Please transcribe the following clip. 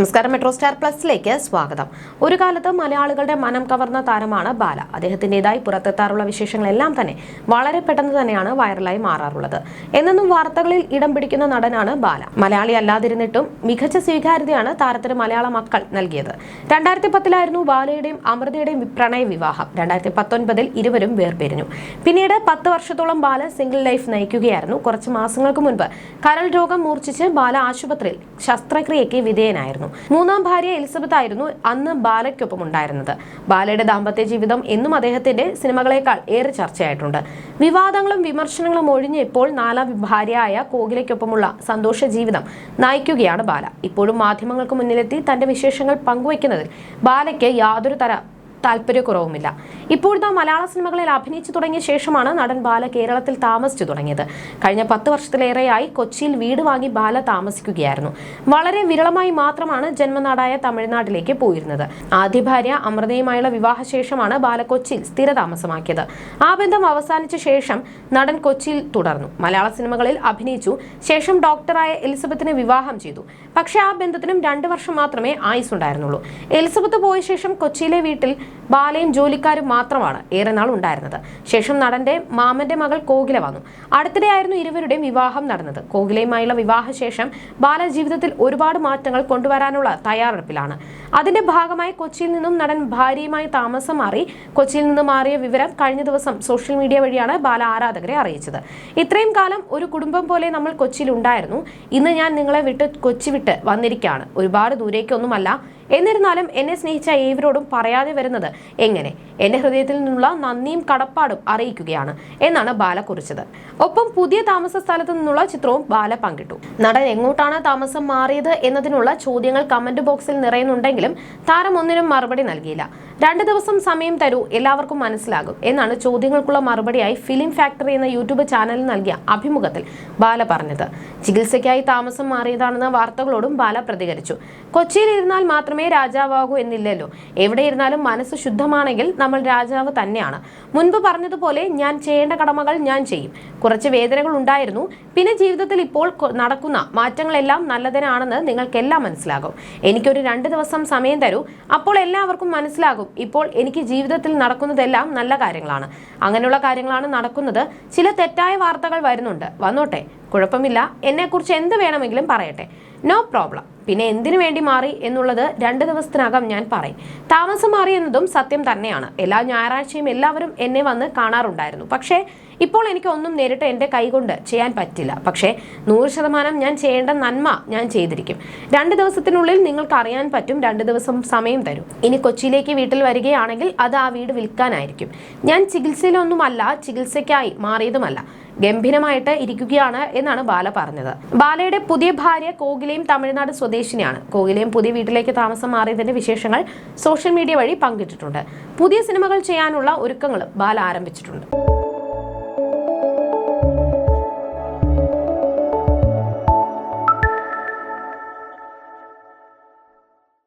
നമസ്കാരം metro star പ്ലസിലേക്ക് സ്വാഗതം. ഒരു കാലത്ത് മലയാളികളുടെ മനം കവർന്ന താരമാണ് ബാല. അദ്ദേഹത്തിന്റെതായി പുറത്തെത്താറുള്ള വിശേഷങ്ങളെല്ലാം തന്നെ വളരെ പെട്ടെന്ന് തന്നെയാണ് വൈറലായി മാറാറുള്ളത്. എന്നും വാർത്തകളിൽ ഇടം പിടിക്കുന്ന നടനാണ് ബാല. മലയാളി അല്ലാതിരുന്നിട്ടും മികച്ച സ്വീകാര്യതയാണ് താരത്തിന് മലയാള മക്കൾ നൽകിയത്. രണ്ടായിരത്തി പത്തിലായിരുന്നു ബാലയുടെയും അമൃതയുടെയും പ്രണയ വിവാഹം. രണ്ടായിരത്തി പത്തൊൻപതിൽ ഇരുവരും വേർപിരിഞ്ഞു. പിന്നീട് പത്ത് വർഷത്തോളം ബാല സിംഗിൾ ലൈഫ് നയിക്കുകയായിരുന്നു. കുറച്ച് മാസങ്ങൾക്ക് മുൻപ് കരൾ രോഗം മൂർച്ഛിച്ച് ബാല ആശുപത്രിയിൽ ശസ്ത്രക്രിയയ്ക്ക് വിധേയനായിരുന്നു. മൂന്നാം ഭാര്യ എലിസബത്ത് ആയിരുന്നു അന്ന് ബാലയ്ക്കൊപ്പം ഉണ്ടായിരുന്നത്. ബാലയുടെ ദാമ്പത്യ ജീവിതം എന്നും അദ്ദേഹത്തിന്റെ സിനിമകളെക്കാൾ ഏറെ ചർച്ചയായിട്ടുണ്ട്. വിവാദങ്ങളും വിമർശനങ്ങളും ഒഴിഞ്ഞ് ഇപ്പോൾ നാലാം ഭാര്യയായ കോകിലയ്ക്കൊപ്പമുള്ള സന്തോഷ ജീവിതം നയിക്കുകയാണ് ബാല. ഇപ്പോഴും മാധ്യമങ്ങൾക്ക് മുന്നിലെത്തി തന്റെ വിശേഷങ്ങൾ പങ്കുവയ്ക്കുന്നതിൽ ബാലയ്ക്ക് യാതൊരു തര താല്പര്യക്കുറവുമില്ല. ഇപ്പോഴത്തെ മലയാള സിനിമകളിൽ അഭിനയിച്ചു തുടങ്ങിയ ശേഷമാണ് നടൻ ബാല കേരളത്തിൽ താമസിച്ചു തുടങ്ങിയത്. കഴിഞ്ഞ പത്ത് വർഷത്തിലേറെയായി കൊച്ചിയിൽ വീട് വാങ്ങി ബാല താമസിക്കുകയായിരുന്നു. വളരെ വിരളമായി മാത്രമാണ് ജന്മനാടായ തമിഴ്നാട്ടിലേക്ക് പോയിരുന്നത്. ആദ്യ ഭാര്യ അമൃതയുമായുള്ള വിവാഹശേഷമാണ് ബാല കൊച്ചിയിൽ സ്ഥിരതാമസമാക്കിയത്. ആ ബന്ധം അവസാനിച്ച ശേഷം നടൻ കൊച്ചിയിൽ തുടർന്നു. മലയാള സിനിമകളിൽ അഭിനയിച്ചു. ശേഷം ഡോക്ടറായ എലിസബത്തിനെ വിവാഹം ചെയ്തു. പക്ഷേ ആ ബന്ധത്തിനും രണ്ട് വർഷം മാത്രമേ ആയുസ് ഉണ്ടായിരുന്നുള്ളൂ എലിസബത്ത് പോയ ശേഷം കൊച്ചിയിലെ വീട്ടിൽ ബാലയും ജോലിക്കാരും മാത്രമാണ് ഏറെ നാൾ ഉണ്ടായിരുന്നത്. ശേഷം നടന്റെ മാമന്റെ മകൾ കോകില വന്നു. അടുത്തിടെയായിരുന്നു ഇരുവരുടെയും വിവാഹം നടന്നത്. കോകിലയുമായുള്ള വിവാഹശേഷം ബാല ജീവിതത്തിൽ ഒരുപാട് മാറ്റങ്ങൾ കൊണ്ടുവരാനുള്ള തയ്യാറെടുപ്പിലാണ്. അതിന്റെ ഭാഗമായി കൊച്ചിയിൽ നിന്നും നടൻ ഭാര്യയുമായി താമസം മാറി കൊച്ചിയിൽ നിന്ന് മാറിയ വിവരം കഴിഞ്ഞ ദിവസം സോഷ്യൽ മീഡിയ വഴിയാണ് ബാല ആരാധകരെ അറിയിച്ചത്. ഇത്രയും കാലം ഒരു കുടുംബം പോലെ നമ്മൾ കൊച്ചിയിൽ ഉണ്ടായിരുന്നു. ഇന്ന് ഞാൻ നിങ്ങളെ വിട്ട് കൊച്ചി വിട്ട് വന്നിരിക്കുകയാണ്. ഒരുപാട് ദൂരേക്കൊന്നുമല്ല. എന്നിരുന്നാലും എന്നെ സ്നേഹിച്ച ഏവരോടും പറയാതെ വരുന്നത് എങ്ങനെ? എന്റെ ഹൃദയത്തിൽ നിന്നുള്ള നന്ദിയും കടപ്പാടും അറിയിക്കുകയാണ് എന്നാണ് ബാല കുറിച്ചത്. ഒപ്പം പുതിയ താമസ സ്ഥലത്തു നിന്നുള്ള ചിത്രവും ബാല പങ്കിട്ടു. നടൻ എങ്ങോട്ടാണ് താമസം മാറിയത് എന്നതിനുള്ള ചോദ്യങ്ങൾ കമന്റ് ബോക്സിൽ നിറയുന്നുണ്ടെങ്കിലും താരം ഒന്നിനും മറുപടി നൽകിയില്ല. രണ്ട് ദിവസം സമയം തരൂ എല്ലാവർക്കും മനസ്സിലാകും എന്നാണ് ചോദ്യങ്ങൾക്കുള്ള മറുപടിയായി ഫിലിം ഫാക്ടറി എന്ന യൂട്യൂബ് ചാനലിൽ നൽകിയ അഭിമുഖത്തിൽ ബാല പറഞ്ഞത്. ചികിത്സയ്ക്കായി താമസം മാറിയതാണെന്ന വാർത്തകളോടും ബാല പ്രതികരിച്ചു. കൊച്ചിയിൽ ഇരുന്നാൽ മാത്രമേ രാജാവാകൂ എന്നില്ലല്ലോ. എവിടെ ഇരുന്നാലും മനസ്സ് ശുദ്ധമാണെങ്കിൽ നമ്മൾ രാജാവ് തന്നെയാണ്. മുൻപ് പറഞ്ഞതുപോലെ ഞാൻ ചെയ്യേണ്ട കടമകൾ ഞാൻ ചെയ്യും. കുറച്ച് വേദനകൾ ഉണ്ടായിരുന്നു. പിന്നെ ജീവിതത്തിൽ ഇപ്പോൾ നടക്കുന്ന മാറ്റങ്ങളെല്ലാം നല്ലതിനാണെന്ന് നിങ്ങൾക്കെല്ലാം മനസ്സിലാകും. എനിക്കൊരു രണ്ട് ദിവസം സമയം തരൂ. അപ്പോൾ എല്ലാവർക്കും മനസ്സിലാകും. ഇപ്പോൾ എനിക്ക് ജീവിതത്തിൽ നടക്കുന്നതെല്ലാം നല്ല കാര്യങ്ങളാണ്. അങ്ങനെയുള്ള കാര്യങ്ങളാണ് നടക്കുന്നത്. ചില തെറ്റായ വാർത്തകൾ വരുന്നുണ്ട്. വന്നോട്ടെ. കുഴപ്പമില്ല. എന്നെക്കുറിച്ച് എന്ത് വേണമെങ്കിലും പറയട്ടെ. നോ പ്രോബ്ലം പിന്നെ എന്തിനു വേണ്ടി മാറി എന്നുള്ളത് രണ്ട് ദിവസത്തിനകം ഞാൻ പറയും. താമസം മാറി എന്നതും സത്യം തന്നെയാണ്. എല്ലാ ഞായറാഴ്ചയും എല്ലാവരും എന്നെ വന്ന് കാണാറുണ്ടായിരുന്നു. പക്ഷേ ഇപ്പോൾ എനിക്ക് ഒന്നും നേരിട്ട് എന്റെ കൈകൊണ്ട് ചെയ്യാൻ പറ്റില്ല. പക്ഷേ നൂറ് ശതമാനം ഞാൻ ചെയ്യേണ്ട നന്മ ഞാൻ ചെയ്തിരിക്കും. രണ്ട് ദിവസത്തിനുള്ളിൽ നിങ്ങൾക്ക് അറിയാൻ പറ്റും രണ്ട് ദിവസം സമയം തരും. ഇനി കൊച്ചിയിലേക്ക് വീട്ടിൽ വരികയാണെങ്കിൽ അത് ആ വീട് വിൽക്കാനായിരിക്കും. ഞാൻ ചികിത്സയിലൊന്നുമല്ല ചികിത്സയ്ക്കായി മാറിയതുമല്ല. ഗംഭീരമായിട്ട് ഇരിക്കുകയാണ് എന്നാണ് ബാല പറഞ്ഞത്. ബാലയുടെ പുതിയ ഭാര്യ കോകിലയും തമിഴ്നാട് സ്വദേശിനിയാണ്. കോകിലയും പുതിയ വീട്ടിലേക്ക് താമസം മാറിയതിന്റെ വിശേഷങ്ങൾ സോഷ്യൽ മീഡിയ വഴി പങ്കിട്ടിട്ടുണ്ട്. പുതിയ സിനിമകൾ ചെയ്യാനുള്ള ഒരുക്കങ്ങളും ബാല ആരംഭിച്ചിട്ടുണ്ട്.